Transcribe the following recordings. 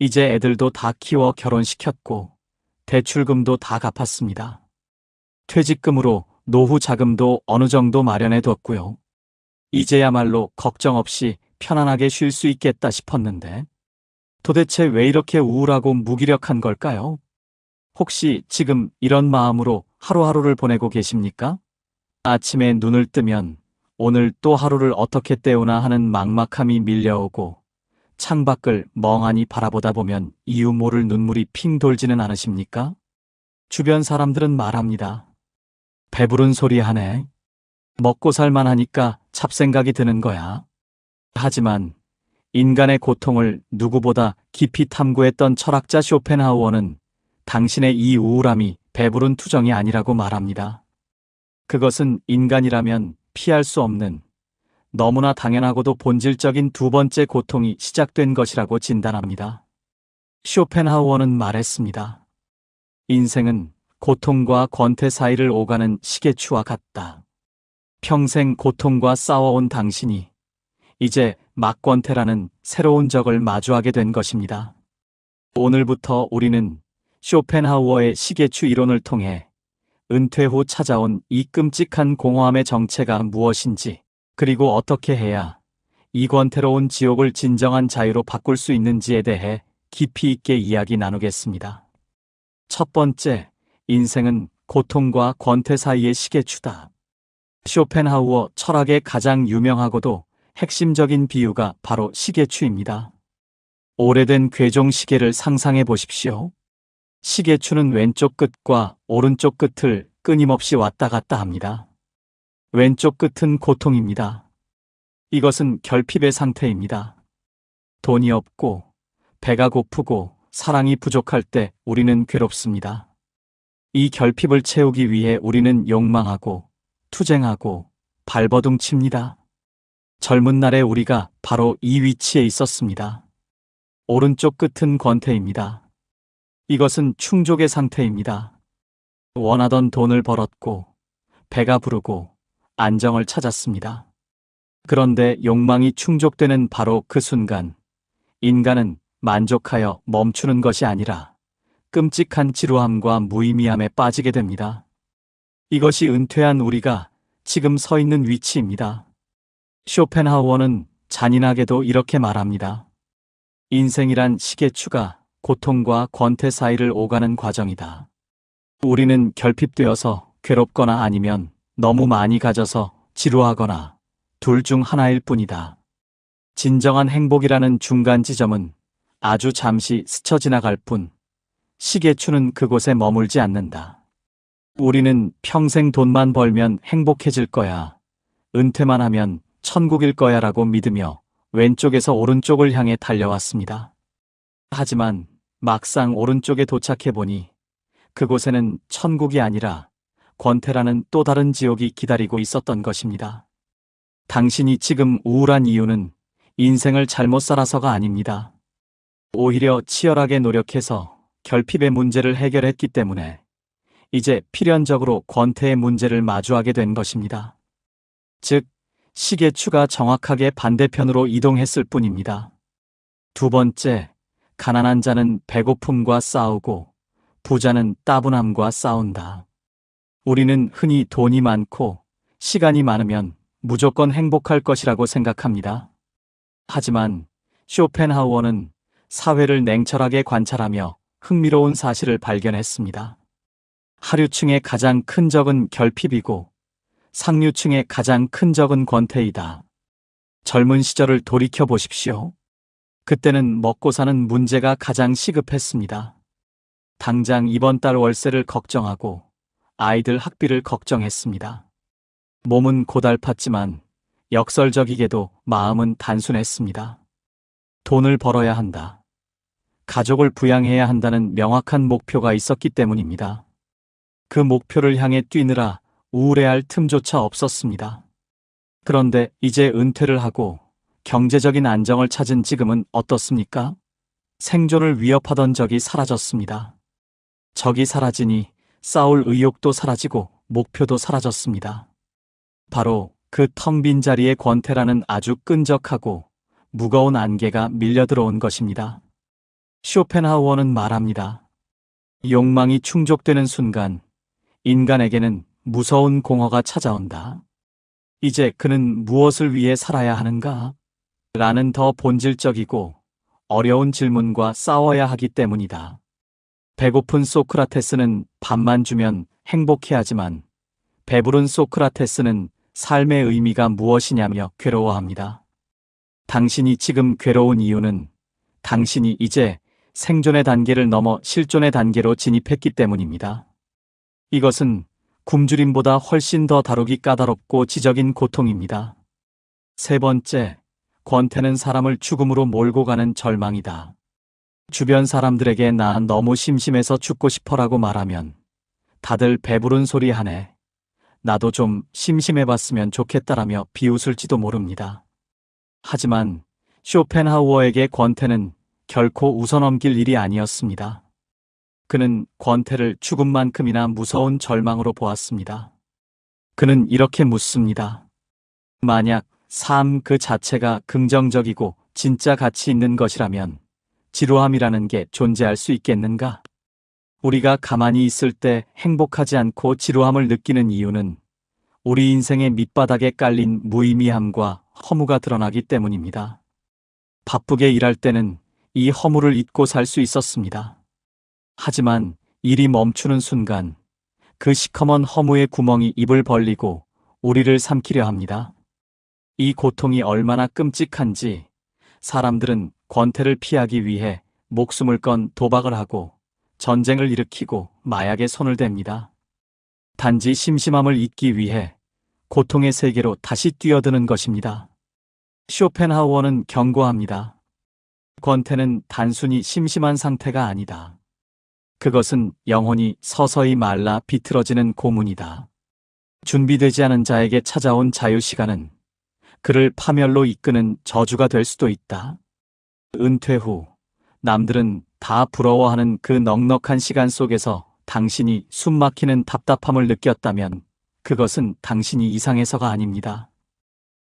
이제 애들도 다 키워 결혼시켰고 대출금도 다 갚았습니다. 퇴직금으로 노후 자금도 어느 정도 마련해 뒀고요. 이제야말로 걱정 없이 편안하게 쉴 수 있겠다 싶었는데 도대체 왜 이렇게 우울하고 무기력한 걸까요? 혹시 지금 이런 마음으로 하루하루를 보내고 계십니까? 아침에 눈을 뜨면 오늘 또 하루를 어떻게 때우나 하는 막막함이 밀려오고 창밖을 멍하니 바라보다 보면 이유 모를 눈물이 핑 돌지는 않으십니까? 주변 사람들은 말합니다. 배부른 소리 하네. 먹고 살만하니까 잡생각이 드는 거야. 하지만 인간의 고통을 누구보다 깊이 탐구했던 철학자 쇼펜하우어는 당신의 이 우울함이 배부른 투정이 아니라고 말합니다. 그것은 인간이라면 피할 수 없는 너무나 당연하고도 본질적인 두 번째 고통이 시작된 것이라고 진단합니다. 쇼펜하우어는 말했습니다. 인생은 고통과 권태 사이를 오가는 시계추와 같다. 평생 고통과 싸워온 당신이 이제 막권태라는 새로운 적을 마주하게 된 것입니다. 오늘부터 우리는 쇼펜하우어의 시계추 이론을 통해 은퇴 후 찾아온 이 끔찍한 공허함의 정체가 무엇인지 그리고 어떻게 해야 이 권태로운 지옥을 진정한 자유로 바꿀 수 있는지에 대해 깊이 있게 이야기 나누겠습니다. 첫 번째, 인생은 고통과 권태 사이의 시계추다. 쇼펜하우어 철학의 가장 유명하고도 핵심적인 비유가 바로 시계추입니다. 오래된 괴종 시계를 상상해 보십시오. 시계추는 왼쪽 끝과 오른쪽 끝을 끊임없이 왔다 갔다 합니다. 왼쪽 끝은 고통입니다. 이것은 결핍의 상태입니다. 돈이 없고, 배가 고프고, 사랑이 부족할 때 우리는 괴롭습니다. 이 결핍을 채우기 위해 우리는 욕망하고, 투쟁하고, 발버둥 칩니다. 젊은 날에 우리가 바로 이 위치에 있었습니다. 오른쪽 끝은 권태입니다. 이것은 충족의 상태입니다. 원하던 돈을 벌었고, 배가 부르고, 안정을 찾았습니다. 그런데 욕망이 충족되는 바로 그 순간, 인간은 만족하여 멈추는 것이 아니라 끔찍한 지루함과 무의미함에 빠지게 됩니다. 이것이 은퇴한 우리가 지금 서 있는 위치입니다. 쇼펜하우어는 잔인하게도 이렇게 말합니다. 인생이란 시계추가 고통과 권태 사이를 오가는 과정이다. 우리는 결핍되어서 괴롭거나 아니면 너무 많이 가져서 지루하거나 둘 중 하나일 뿐이다. 진정한 행복이라는 중간 지점은 아주 잠시 스쳐 지나갈 뿐 시계추는 그곳에 머물지 않는다. 우리는 평생 돈만 벌면 행복해질 거야. 은퇴만 하면 천국일 거야 라고 믿으며 왼쪽에서 오른쪽을 향해 달려왔습니다. 하지만 막상 오른쪽에 도착해 보니 그곳에는 천국이 아니라 권태라는 또 다른 지옥이 기다리고 있었던 것입니다. 당신이 지금 우울한 이유는 인생을 잘못 살아서가 아닙니다. 오히려 치열하게 노력해서 결핍의 문제를 해결했기 때문에 이제 필연적으로 권태의 문제를 마주하게 된 것입니다. 즉, 시계추가 정확하게 반대편으로 이동했을 뿐입니다. 두 번째, 가난한 자는 배고픔과 싸우고 부자는 따분함과 싸운다. 우리는 흔히 돈이 많고 시간이 많으면 무조건 행복할 것이라고 생각합니다. 하지만 쇼펜하우어는 사회를 냉철하게 관찰하며 흥미로운 사실을 발견했습니다. 하류층의 가장 큰 적은 결핍이고 상류층의 가장 큰 적은 권태이다. 젊은 시절을 돌이켜 보십시오. 그때는 먹고 사는 문제가 가장 시급했습니다. 당장 이번 달 월세를 걱정하고 아이들 학비를 걱정했습니다. 몸은 고달팠지만 역설적이게도 마음은 단순했습니다. 돈을 벌어야 한다. 가족을 부양해야 한다는 명확한 목표가 있었기 때문입니다. 그 목표를 향해 뛰느라 우울해할 틈조차 없었습니다. 그런데 이제 은퇴를 하고 경제적인 안정을 찾은 지금은 어떻습니까? 생존을 위협하던 적이 사라졌습니다. 적이 사라지니 싸울 의욕도 사라지고 목표도 사라졌습니다. 바로 그 텅 빈 자리에 권태라는 아주 끈적하고 무거운 안개가 밀려 들어온 것입니다. 쇼펜하우어는 말합니다. 욕망이 충족되는 순간 인간에게는 무서운 공허가 찾아온다. 이제 그는 무엇을 위해 살아야 하는가? 라는 더 본질적이고 어려운 질문과 싸워야 하기 때문이다. 배고픈 소크라테스는 밥만 주면 행복해하지만 배부른 소크라테스는 삶의 의미가 무엇이냐며 괴로워합니다. 당신이 지금 괴로운 이유는 당신이 이제 생존의 단계를 넘어 실존의 단계로 진입했기 때문입니다. 이것은 굶주림보다 훨씬 더 다루기 까다롭고 지적인 고통입니다. 세 번째, 권태는 사람을 죽음으로 몰고 가는 절망이다. 주변 사람들에게 나 너무 심심해서 죽고 싶어라고 말하면 다들 배부른 소리 하네. 나도 좀 심심해 봤으면 좋겠다라며 비웃을지도 모릅니다. 하지만 쇼펜하우어에게 권태는 결코 웃어넘길 일이 아니었습니다. 그는 권태를 죽음만큼이나 무서운 절망으로 보았습니다. 그는 이렇게 묻습니다. 만약 삶 그 자체가 긍정적이고 진짜 가치 있는 것이라면 지루함이라는 게 존재할 수 있겠는가? 우리가 가만히 있을 때 행복하지 않고 지루함을 느끼는 이유는 우리 인생의 밑바닥에 깔린 무의미함과 허무가 드러나기 때문입니다. 바쁘게 일할 때는 이 허무를 잊고 살 수 있었습니다. 하지만 일이 멈추는 순간 그 시커먼 허무의 구멍이 입을 벌리고 우리를 삼키려 합니다. 이 고통이 얼마나 끔찍한지 사람들은 권태를 피하기 위해 목숨을 건 도박을 하고 전쟁을 일으키고 마약에 손을 댑니다. 단지 심심함을 잊기 위해 고통의 세계로 다시 뛰어드는 것입니다. 쇼펜하우어는 경고합니다. 권태는 단순히 심심한 상태가 아니다. 그것은 영혼이 서서히 말라 비틀어지는 고문이다. 준비되지 않은 자에게 찾아온 자유 시간은 그를 파멸로 이끄는 저주가 될 수도 있다. 은퇴 후 남들은 다 부러워하는 그 넉넉한 시간 속에서 당신이 숨막히는 답답함을 느꼈다면 그것은 당신이 이상해서가 아닙니다.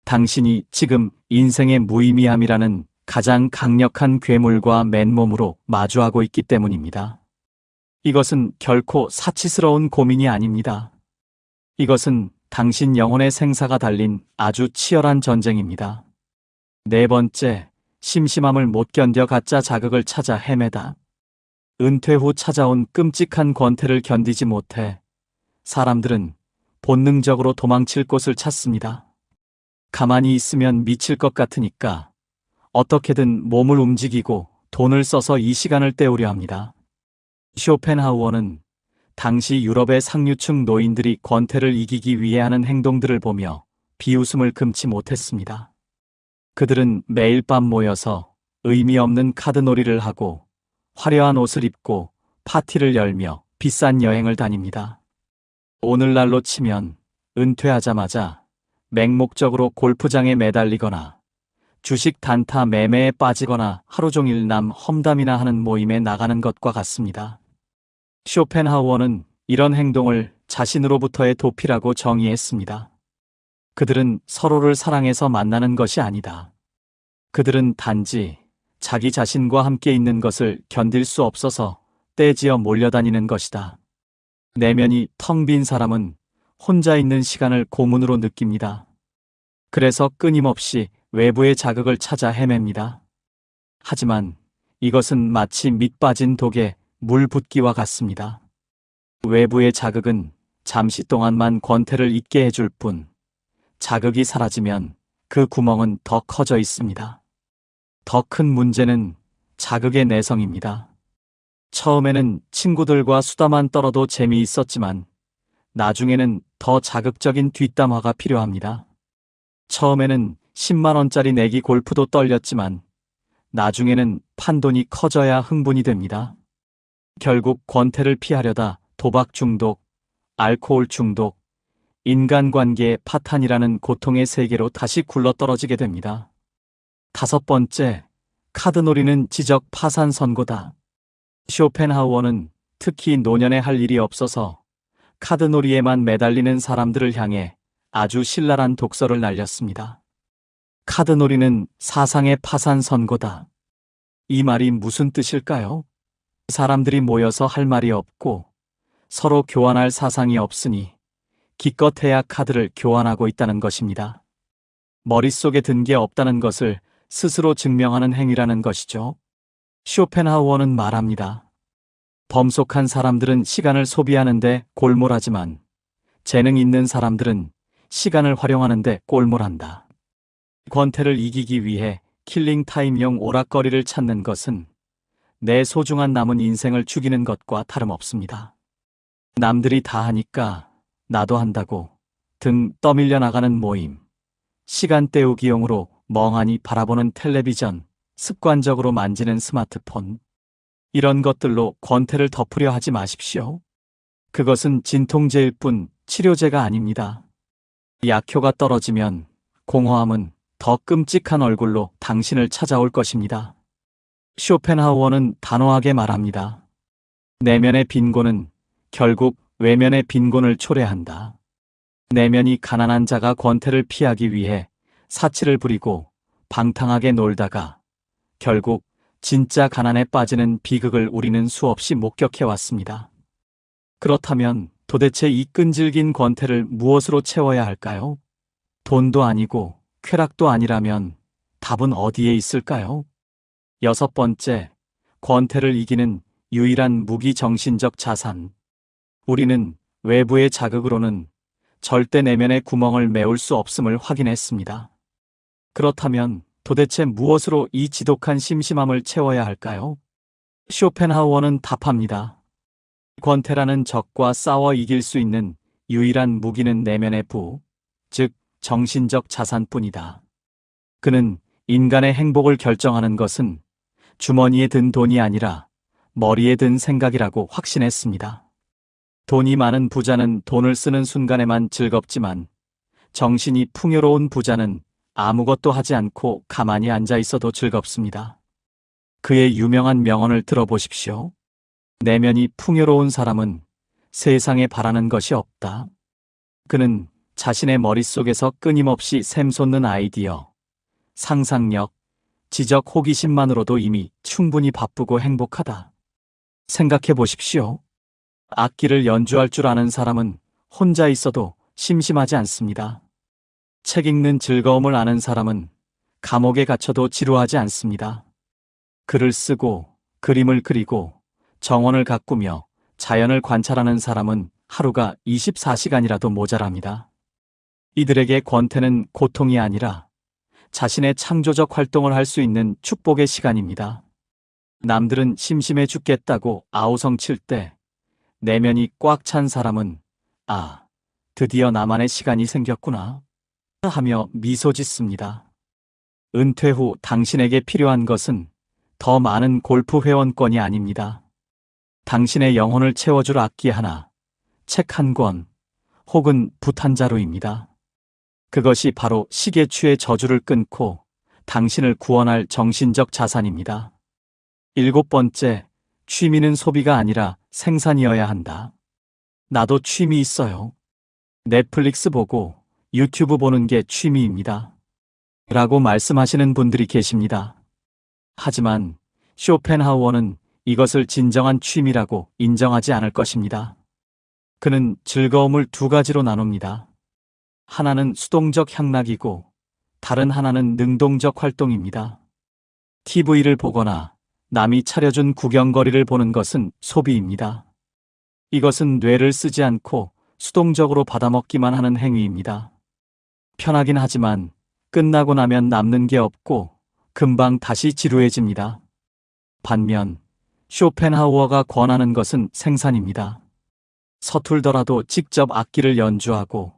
당신이 지금 인생의 무의미함이라는 가장 강력한 괴물과 맨몸으로 마주하고 있기 때문입니다. 이것은 결코 사치스러운 고민이 아닙니다. 이것은 당신 영혼의 생사가 달린 아주 치열한 전쟁입니다. 네 번째, 심심함을 못 견뎌 가짜 자극을 찾아 헤매다. 은퇴 후 찾아온 끔찍한 권태를 견디지 못해 사람들은 본능적으로 도망칠 곳을 찾습니다. 가만히 있으면 미칠 것 같으니까 어떻게든 몸을 움직이고 돈을 써서 이 시간을 때우려 합니다. 쇼펜하우어는 당시 유럽의 상류층 노인들이 권태를 이기기 위해 하는 행동들을 보며 비웃음을 금치 못했습니다. 그들은 매일 밤 모여서 의미 없는 카드놀이를 하고 화려한 옷을 입고 파티를 열며 비싼 여행을 다닙니다. 오늘날로 치면 은퇴하자마자 맹목적으로 골프장에 매달리거나 주식 단타 매매에 빠지거나 하루 종일 남 험담이나 하는 모임에 나가는 것과 같습니다. 쇼펜하우어는 이런 행동을 자신으로부터의 도피라고 정의했습니다. 그들은 서로를 사랑해서 만나는 것이 아니다. 그들은 단지 자기 자신과 함께 있는 것을 견딜 수 없어서 떼지어 몰려다니는 것이다. 내면이 텅 빈 사람은 혼자 있는 시간을 고문으로 느낍니다. 그래서 끊임없이 외부의 자극을 찾아 헤맵니다. 하지만 이것은 마치 밑 빠진 독에 물 붓기와 같습니다. 외부의 자극은 잠시 동안만 권태를 잊게 해줄 뿐, 자극이 사라지면 그 구멍은 더 커져 있습니다. 더 큰 문제는 자극의 내성입니다. 처음에는 친구들과 수다만 떨어도 재미있었지만, 나중에는 더 자극적인 뒷담화가 필요합니다. 처음에는 10만원짜리 내기 골프도 떨렸지만, 나중에는 판돈이 커져야 흥분이 됩니다. 결국 권태를 피하려다 도박 중독, 알코올 중독, 인간관계의 파탄이라는 고통의 세계로 다시 굴러떨어지게 됩니다. 다섯 번째, 카드놀이는 지적 파산 선고다. 쇼펜하우어는 특히 노년에 할 일이 없어서 카드놀이에만 매달리는 사람들을 향해 아주 신랄한 독서를 날렸습니다. 카드놀이는 사상의 파산 선고다. 이 말이 무슨 뜻일까요? 사람들이 모여서 할 말이 없고 서로 교환할 사상이 없으니 기껏해야 카드를 교환하고 있다는 것입니다. 머릿속에 든 게 없다는 것을 스스로 증명하는 행위라는 것이죠. 쇼펜하우어는 말합니다. 범속한 사람들은 시간을 소비하는데 골몰하지만 재능 있는 사람들은 시간을 활용하는데 꼴몰한다. 권태를 이기기 위해 킬링 타임용 오락거리를 찾는 것은 내 소중한 남은 인생을 죽이는 것과 다름없습니다. 남들이 다 하니까 나도 한다고 등 떠밀려 나가는 모임, 시간 때우기용으로 멍하니 바라보는 텔레비전, 습관적으로 만지는 스마트폰, 이런 것들로 권태를 덮으려 하지 마십시오. 그것은 진통제일 뿐 치료제가 아닙니다. 약효가 떨어지면 공허함은 더 끔찍한 얼굴로 당신을 찾아올 것입니다. 쇼펜하우어는 단호하게 말합니다. 내면의 빈곤은 결국 외면의 빈곤을 초래한다. 내면이 가난한 자가 권태를 피하기 위해 사치를 부리고 방탕하게 놀다가 결국 진짜 가난에 빠지는 비극을 우리는 수없이 목격해 왔습니다. 그렇다면 도대체 이 끈질긴 권태를 무엇으로 채워야 할까요? 돈도 아니고 쾌락도 아니라면 답은 어디에 있을까요? 여섯 번째, 권태를 이기는 유일한 무기 정신적 자산. 우리는 외부의 자극으로는 절대 내면의 구멍을 메울 수 없음을 확인했습니다. 그렇다면 도대체 무엇으로 이 지독한 심심함을 채워야 할까요? 쇼펜하우어는 답합니다. 권태라는 적과 싸워 이길 수 있는 유일한 무기는 내면의 부, 즉 정신적 자산뿐이다. 그는 인간의 행복을 결정하는 것은 주머니에 든 돈이 아니라 머리에 든 생각이라고 확신했습니다. 돈이 많은 부자는 돈을 쓰는 순간에만 즐겁지만 정신이 풍요로운 부자는 아무것도 하지 않고 가만히 앉아 있어도 즐겁습니다. 그의 유명한 명언을 들어보십시오. 내면이 풍요로운 사람은 세상에 바라는 것이 없다. 그는 자신의 머릿속에서 끊임없이 샘솟는 아이디어, 상상력, 지적 호기심만으로도 이미 충분히 바쁘고 행복하다. 생각해 보십시오. 악기를 연주할 줄 아는 사람은 혼자 있어도 심심하지 않습니다. 책 읽는 즐거움을 아는 사람은 감옥에 갇혀도 지루하지 않습니다. 글을 쓰고 그림을 그리고 정원을 가꾸며 자연을 관찰하는 사람은 하루가 24시간이라도 모자랍니다. 이들에게 권태는 고통이 아니라 자신의 창조적 활동을 할 수 있는 축복의 시간입니다. 남들은 심심해 죽겠다고 아우성 칠 때 내면이 꽉 찬 사람은 아, 드디어 나만의 시간이 생겼구나 하며 미소 짓습니다. 은퇴 후 당신에게 필요한 것은 더 많은 골프 회원권이 아닙니다. 당신의 영혼을 채워줄 악기 하나, 책 한 권, 혹은 붓 한 자루입니다. 그것이 바로 시계추의 저주를 끊고 당신을 구원할 정신적 자산입니다. 일곱 번째, 취미는 소비가 아니라 생산이어야 한다. 나도 취미 있어요. 넷플릭스 보고 유튜브 보는 게 취미입니다. 라고 말씀하시는 분들이 계십니다. 하지만 쇼펜하우어는 이것을 진정한 취미라고 인정하지 않을 것입니다. 그는 즐거움을 두 가지로 나눕니다. 하나는 수동적 향락이고 다른 하나는 능동적 활동입니다. TV를 보거나 남이 차려준 구경거리를 보는 것은 소비입니다. 이것은 뇌를 쓰지 않고 수동적으로 받아먹기만 하는 행위입니다. 편하긴 하지만 끝나고 나면 남는 게 없고 금방 다시 지루해집니다. 반면 쇼펜하우어가 권하는 것은 생산입니다. 서툴더라도 직접 악기를 연주하고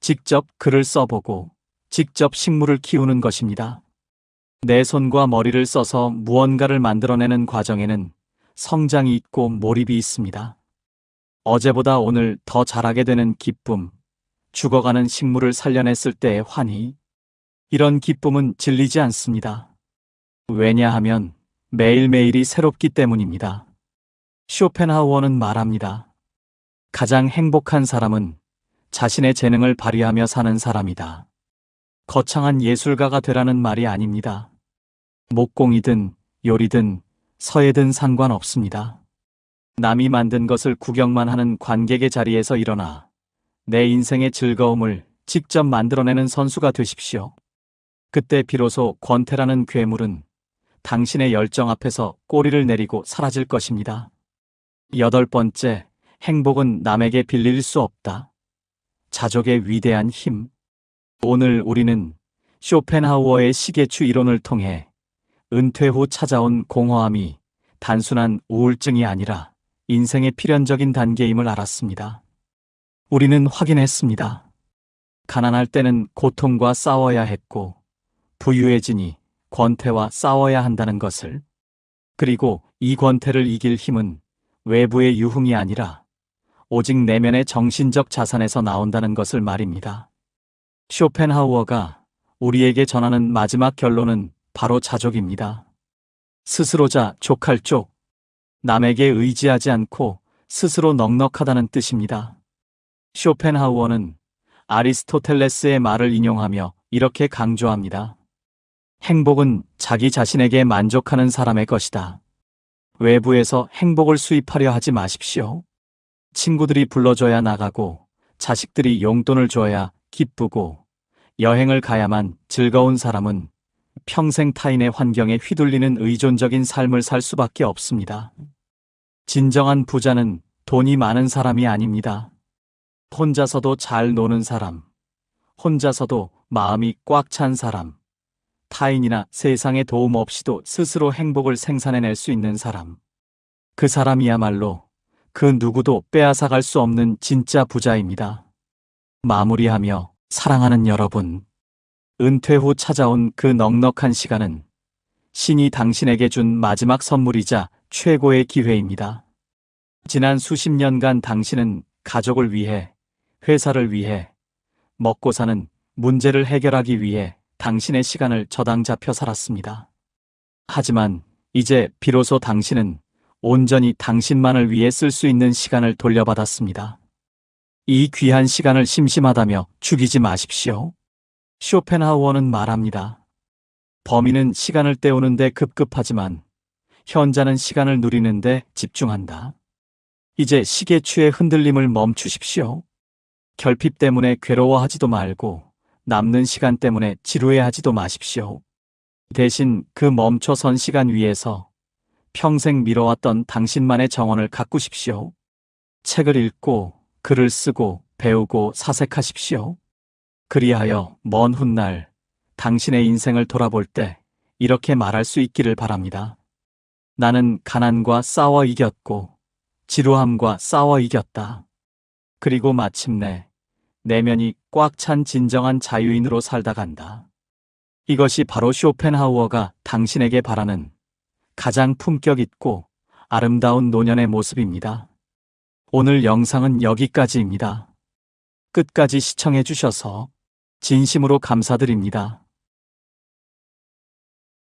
직접 글을 써보고 직접 식물을 키우는 것입니다. 내 손과 머리를 써서 무언가를 만들어내는 과정에는 성장이 있고 몰입이 있습니다. 어제보다 오늘 더 잘하게 되는 기쁨, 죽어가는 식물을 살려냈을 때의 환희, 이런 기쁨은 질리지 않습니다. 왜냐하면 매일매일이 새롭기 때문입니다. 쇼펜하우어는 말합니다. 가장 행복한 사람은 자신의 재능을 발휘하며 사는 사람이다. 거창한 예술가가 되라는 말이 아닙니다. 목공이든 요리든 서예든 상관없습니다. 남이 만든 것을 구경만 하는 관객의 자리에서 일어나 내 인생의 즐거움을 직접 만들어내는 선수가 되십시오. 그때 비로소 권태라는 괴물은 당신의 열정 앞에서 꼬리를 내리고 사라질 것입니다. 여덟 번째, 행복은 남에게 빌릴 수 없다. 자족의 위대한 힘. 오늘 우리는 쇼펜하우어의 시계추 이론을 통해 은퇴 후 찾아온 공허함이 단순한 우울증이 아니라 인생의 필연적인 단계임을 알았습니다. 우리는 확인했습니다. 가난할 때는 고통과 싸워야 했고, 부유해지니 권태와 싸워야 한다는 것을. 그리고 이 권태를 이길 힘은 외부의 유흥이 아니라 오직 내면의 정신적 자산에서 나온다는 것을 말입니다. 쇼펜하우어가 우리에게 전하는 마지막 결론은 바로 자족입니다. 스스로 자 족할 쪽. 남에게 의지하지 않고 스스로 넉넉하다는 뜻입니다. 쇼펜하우어는 아리스토텔레스의 말을 인용하며 이렇게 강조합니다. 행복은 자기 자신에게 만족하는 사람의 것이다. 외부에서 행복을 수입하려 하지 마십시오. 친구들이 불러줘야 나가고, 자식들이 용돈을 줘야 기쁘고, 여행을 가야만 즐거운 사람은 평생 타인의 환경에 휘둘리는 의존적인 삶을 살 수밖에 없습니다. 진정한 부자는 돈이 많은 사람이 아닙니다. 혼자서도 잘 노는 사람, 혼자서도 마음이 꽉 찬 사람, 타인이나 세상의 도움 없이도 스스로 행복을 생산해낼 수 있는 사람. 그 사람이야말로 그 누구도 빼앗아갈 수 없는 진짜 부자입니다. 마무리하며 사랑하는 여러분, 은퇴 후 찾아온 그 넉넉한 시간은 신이 당신에게 준 마지막 선물이자 최고의 기회입니다. 지난 수십 년간 당신은 가족을 위해, 회사를 위해, 먹고 사는 문제를 해결하기 위해 당신의 시간을 저당 잡혀 살았습니다. 하지만 이제 비로소 당신은 온전히 당신만을 위해 쓸 수 있는 시간을 돌려받았습니다. 이 귀한 시간을 심심하다며 죽이지 마십시오. 쇼펜하우어는 말합니다. 범인은 시간을 때우는데 급급하지만 현자는 시간을 누리는데 집중한다. 이제 시계 추의 흔들림을 멈추십시오. 결핍 때문에 괴로워하지도 말고 남는 시간 때문에 지루해하지도 마십시오. 대신 그 멈춰선 시간 위에서 평생 미뤄왔던 당신만의 정원을 가꾸십시오. 책을 읽고 글을 쓰고 배우고 사색하십시오. 그리하여 먼 훗날 당신의 인생을 돌아볼 때 이렇게 말할 수 있기를 바랍니다. 나는 가난과 싸워 이겼고 지루함과 싸워 이겼다. 그리고 마침내 내면이 꽉 찬 진정한 자유인으로 살다 간다. 이것이 바로 쇼펜하우어가 당신에게 바라는 가장 품격 있고 아름다운 노년의 모습입니다. 오늘 영상은 여기까지입니다. 끝까지 시청해 주셔서 진심으로 감사드립니다.